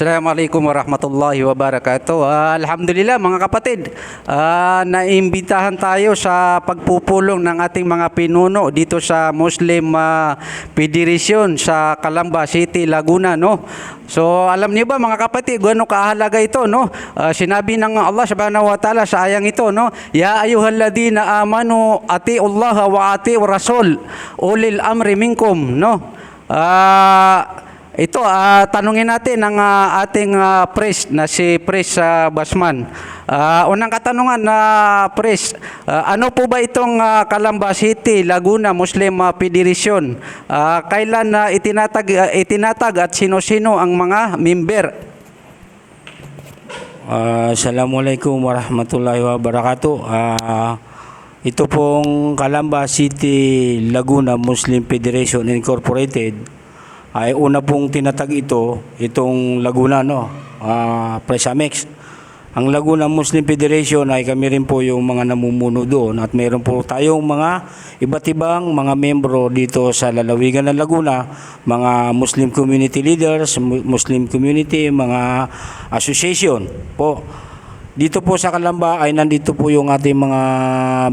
Assalamualaikum warahmatullahi wabarakatuh. Ah, alhamdulillah mga kapatid, ah, naimbitahan tayo sa pagpupulong ng ating mga pinuno dito sa Muslim ah, Federation sa Calamba City, Laguna, no? So alam niyo ba mga kapatid, gaano kahalaga ito, no? Ah, sinabi ng Allah Subhanahu wa Ta'ala sa ayang ito, no? Ya ayyuhalladhina amanu atiullaha wa atiur rasul ulil amri minkum, no? Ah, ito, ah, tanungin natin ang ah, ating ah, priest na si Priest ah, Basman. Ah, unang katanungan na priest, ah, ano po ba itong ah, Calamba City, Laguna Muslim ah, Federation? Ah, kailan na itinatag, ah, itinatag at sino-sino ang mga member? Ah, Assalamualaikum warahmatullahi wabarakatuh. Ah, ito pong Calamba City Laguna Muslim Federation Incorporated ay una pong tinatag ito, itong Laguna, no? Ah, Presamex. Ang Laguna Muslim Federation ay kami rin po yung mga namumuno doon at mayroon po tayong mga iba't ibang mga membro dito sa lalawigan ng Laguna, mga Muslim community leaders, mu- Muslim community, mga association po. Dito po sa Kalamba ay nandito po yung ating mga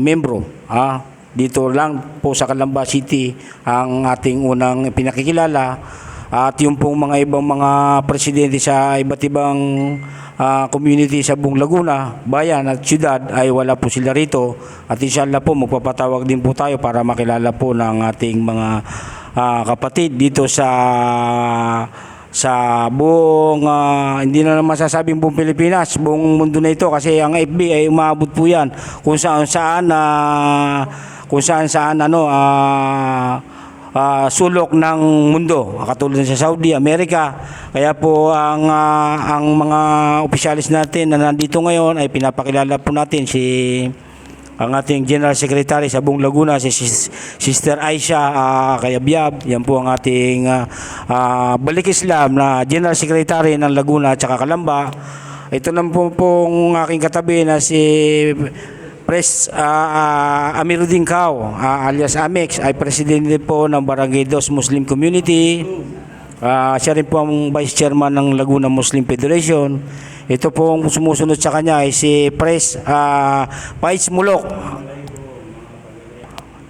membro. Ah, dito lang po sa Kalamba City ang ating unang pinakikilala. At yung pong mga ibang mga presidente sa iba't ibang ah, community sa buong Laguna, bayan at syudad ay wala po sila rito. At inshallah po magpapatawag din po tayo para makilala po ng ating mga ah, kapatid dito sa sa buong ah, hindi na naman masasabing buong Pilipinas, buong mundo na ito. Kasi ang FB ay umabot po yan. Kung saan saan na kung saan saan ano ah, ah, sulok ng mundo. Katulad sa Saudi, Amerika. Kaya po ang ah, ang mga opisyalis natin na nandito ngayon ay pinapakilala po natin si ang ating General Secretary sa buong Laguna, si Sis- Sister Aisha uh, Kayabyab. Yan po ang ating ah, ah, Balik Islam na General Secretary ng Laguna at saka Kalamba. Ito lang po pong aking katabi na si Pres ah, ah, Amiruddin Kao, ah, alias Amex, ay presidente po ng Barangay Dos Muslim Community. Ah, siya rin po ang Vice Chairman ng Laguna Muslim Federation. Ito po ang sumusunod sa kanya ay si Pres uh, Pais Mulok.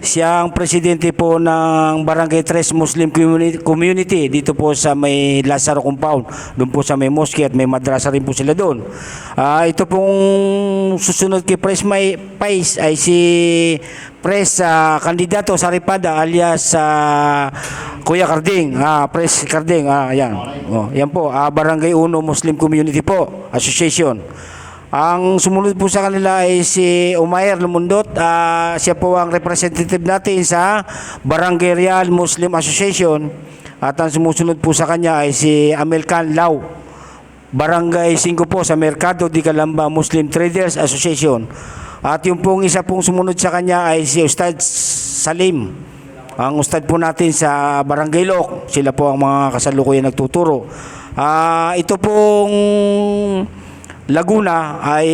Siya ang presidente po ng Barangay Tres Muslim Communi- Community dito po sa may Lazaro Compound. Doon po sa may mosque at may madrasa rin po sila doon. Ah, ito pong susunod kay Pres May Pais ay si Pres ah, kandidato sa Ripada alias sa Kuya Carding. Ah, Pres Carding. Ah, yan. Oh, yan po. Ah, Barangay Uno Muslim Community po Association. Ang sumunod po sa kanila ay si Umayer Lumundot. Ah, siya po ang representative natin sa Barangay Real Muslim Association. At ang sumusunod po sa kanya ay si Amel Khan Lau. Barangay 5 po sa Mercado di Calamba Muslim Traders Association. At yung pong isa pong sumunod sa kanya ay si Ustad Salim. Ang ustad po natin sa Barangay Lok, sila po ang mga kasalukuyan nagtuturo. Ah, ito pong Laguna ay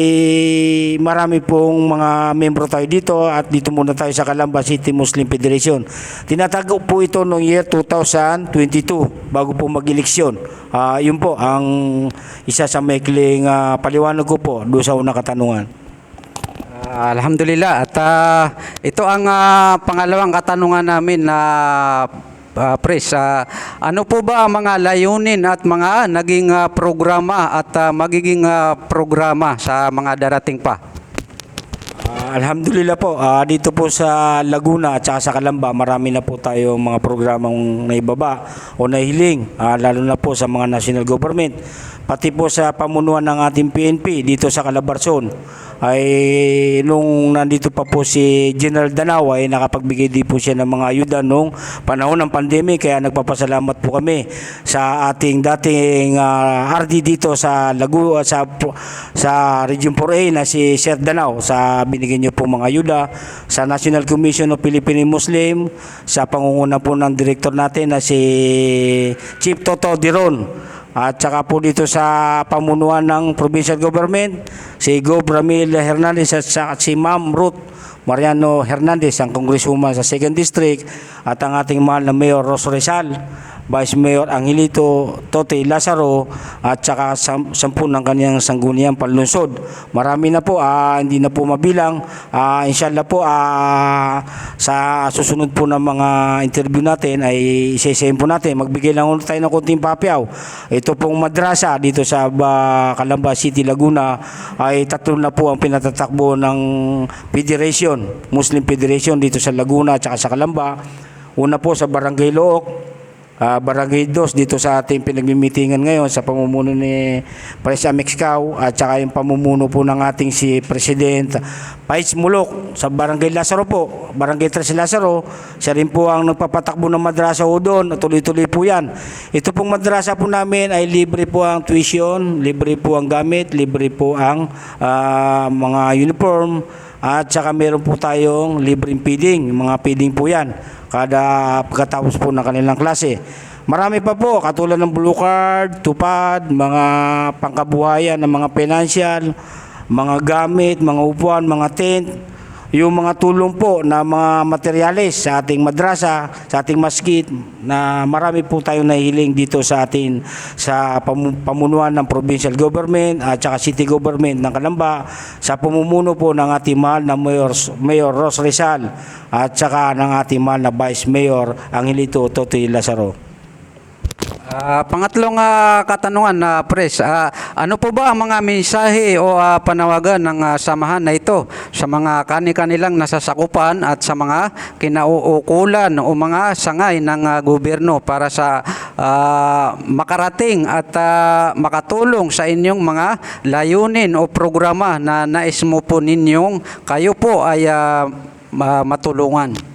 marami pong mga membro tayo dito at dito muna tayo sa Calamba City Muslim Federation. Tinatago po ito noong year 2022 bago po mag-eleksyon. Ah, yun po ang isa sa maikling ah, paliwanag ko po doon sa unang katanungan. Ah, alhamdulillah. At ah, ito ang ah, pangalawang katanungan namin na uh, priest. Ah, ano po ba ang mga layunin at mga naging ah, programa at ah, magiging ah, programa sa mga darating pa? Ah, alhamdulillah po, ah, dito po sa Laguna at sa Calamba, marami na po tayo mga programang naibaba o nahiling, ah, lalo na po sa mga national government. Pati po sa pamunuan ng ating PNP dito sa Calabarzon ay nung nandito pa po si General Danao ay nakapagbigay din po siya ng mga ayuda nung panahon ng pandemic. Kaya nagpapasalamat po kami sa ating dating ah, RD dito sa Lagu sa sa Region 4A na si Sir Danao sa binigyan niyo po mga ayuda sa National Commission of Philippine Muslim sa pangunguna po ng director natin na si Chief Toto Diron at saka po dito sa pamunuan ng provincial government, si Gov. Ramil Hernandez at si Ma'am Ruth Mariano Hernandez, ang congresswoman sa 2nd District, at ang ating mahal na Mayor Ros Rizal. Vice Mayor Angelito Tote Lazaro at saka sam- sampu ng kanyang sangguniang panlunsod. Marami na po, ah, hindi na po mabilang. Ah, inshallah po, ah, sa susunod po ng mga interview natin ay isa-isahin po natin. Magbigay lang ulit tayo ng konting papyaw. Ito pong madrasa dito sa ba, Calamba City, Laguna ay tatlo na po ang pinatatakbo ng Federation, Muslim Federation dito sa Laguna at sa Calamba. Una po sa Barangay Look, ah, Barangay 2 dito sa ating pinagmimitingan ngayon sa pamumuno ni Pres Amexcao at saka yung pamumuno po ng ating si President Pais Mulok sa Barangay Lazaro po, Barangay 3 Lazaro, siya rin po ang nagpapatakbo ng madrasa ho doon, tuloy-tuloy po yan. Ito pong madrasa po namin ay libre po ang tuition, libre po ang gamit, libre po ang ah, mga uniform, at saka meron po tayong libreng feeding, mga feeding po yan. Kada pagkatapos po ng kanilang klase. Marami pa po, katulad ng blue card, tupad, mga pangkabuhayan ng mga financial, mga gamit, mga upuan, mga tent, yung mga tulong po na mga materyales sa ating madrasa, sa ating maskit, na marami po tayong nahiling dito sa atin sa pamu- pamunuan ng provincial government at saka city government ng Kalamba sa pamumuno po ng ating mahal na Mayor, Mayor Ros Rizal at saka ng ating mahal na Vice Mayor Angelito Totoy Lazaro. Ah, pangatlong ah, katanungan na Pres, ah, ano po ba ang mga mensahe o ah, panawagan ng ah, samahan na ito sa mga kani-kanilang nasasakupan at sa mga kinauukulan o mga sangay ng ah, gobyerno para sa ah, makarating at ah, makatulong sa inyong mga layunin o programa na nais mo po ninyong kayo po ay ma- matulungan?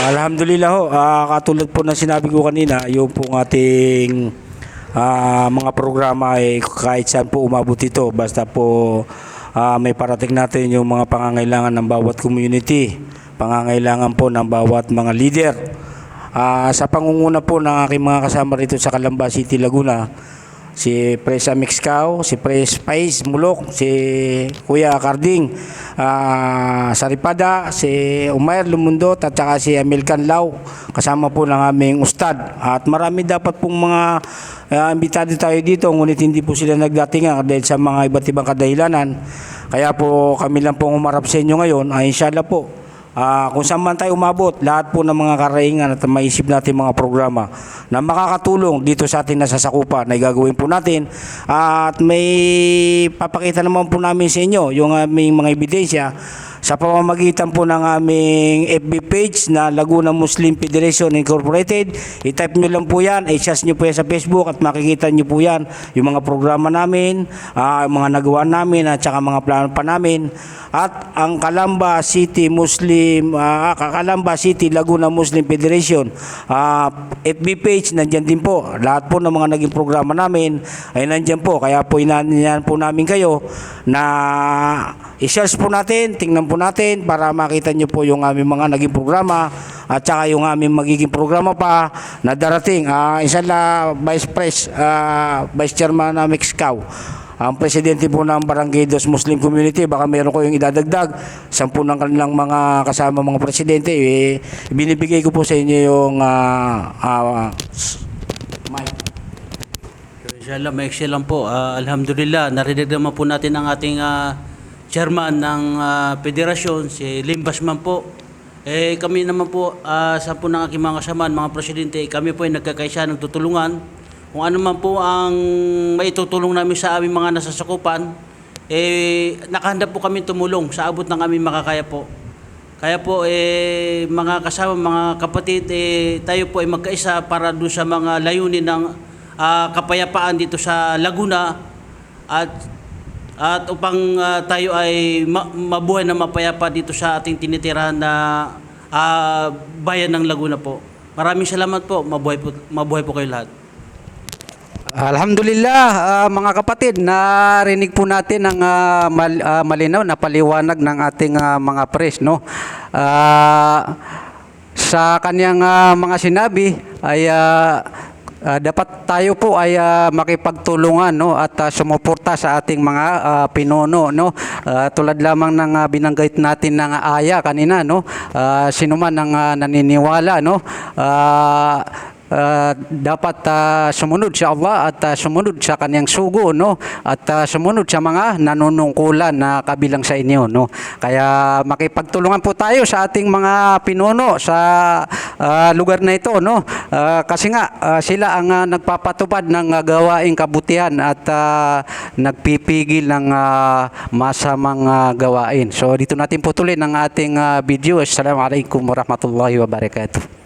Alhamdulillah ho, Ah, katulad po ng sinabi ko kanina, yung pong ating ah, mga programa ay kahit saan po umabot ito, basta po ah, may parating natin yung mga pangangailangan ng bawat community, pangangailangan po ng bawat mga leader. Ah, sa pangunguna po ng aking mga kasama rito sa Calamba City, Laguna, si Pres Amixcao, si Pres Pais Mulok, si Kuya Carding, ah, Saripada, si Umair Lumundot at saka si Amilcan Lau kasama po ng aming ustad. At marami dapat pong mga ah, imbitado tayo dito ngunit hindi po sila nagdatingan dahil sa mga iba't ibang kadahilanan. Kaya po kami lang pong umarap sa inyo ngayon. Ay inshallah po Ah, kung saan man tayo umabot, lahat po ng mga karaingan at maisip natin mga programa na makakatulong dito sa ating nasasakupan na gagawin po natin. At may papakita naman po namin sa inyo yung aming mga ebidensya sa pamamagitan po ng aming FB page na Laguna Muslim Federation Incorporated. I-type nyo lang po yan, i-search nyo po yan sa Facebook at makikita nyo po yan yung mga programa namin, ah, mga nagawa namin at saka mga plano pa namin. At ang Calamba City Muslim, ah, Calamba City Laguna Muslim Federation ah, FB page, nandyan din po. Lahat po ng mga naging programa namin ay nandyan po. Kaya po inanyan po namin kayo na i-search po natin, tingnan po natin para makita nyo po yung aming mga naging programa at saka yung aming magiging programa pa na darating. Ah, isa la Vice Pres, ah, Vice Chairman na Mexcow. Ang presidente po ng Barangay Dos Muslim Community, baka meron ko yung idadagdag. Sampu ng kanilang mga kasama mga presidente, eh, binibigay ko po sa inyo yung ah, s- mic. Inshallah, maiksi lang po. Ah, alhamdulillah, narinig naman po natin ang ating ah, chairman ng ah, federasyon, si Limbas man po. Eh, kami naman po, ah, sa po ng aking mga kasamaan, mga presidente, kami po ay nagkakaisa, nagtutulungan. Kung ano man po ang maitutulong namin sa aming mga nasasakupan, eh, nakahanda po kami tumulong sa abot ng aming makakaya po. Kaya po, eh, mga kasama, mga kapatid, eh, tayo po ay magkaisa para doon sa mga layunin ng ah, kapayapaan dito sa Laguna at at upang ah, tayo ay ma- mabuhay na mapayapa dito sa ating tinitirahan na ah, bayan ng Laguna po. Maraming salamat po. Mabuhay po, mabuhay po kayo lahat. Alhamdulillah, ah, mga kapatid, narinig po natin ang ah, mal- ah, malinaw na paliwanag ng ating ah, mga pres, no? Ah, sa kanyang ah, mga sinabi ay ah, ah, dapat tayo po ay ah, makipagtulungan no at ah, sumuporta sa ating mga ah, pinuno no? Ah, tulad lamang ng ah, binanggit natin ng aya kanina no? Ah, sino man ang ah, naniniwala no? Ah, ah, dapat ah, sumunod sa Allah at ah, sumunod sa kanyang sugo no? At ah, sumunod sa mga nanunungkulan na kabilang sa inyo no? Kaya makipagtulungan po tayo sa ating mga pinuno sa ah, lugar na ito no? Ah, kasi nga ah, sila ang ah, nagpapatupad ng ah, gawaing kabutihan at ah, nagpipigil ng ah, masamang ah, gawain. So dito natin putulin ang ating ah, video. Assalamualaikum warahmatullahi wabarakatuh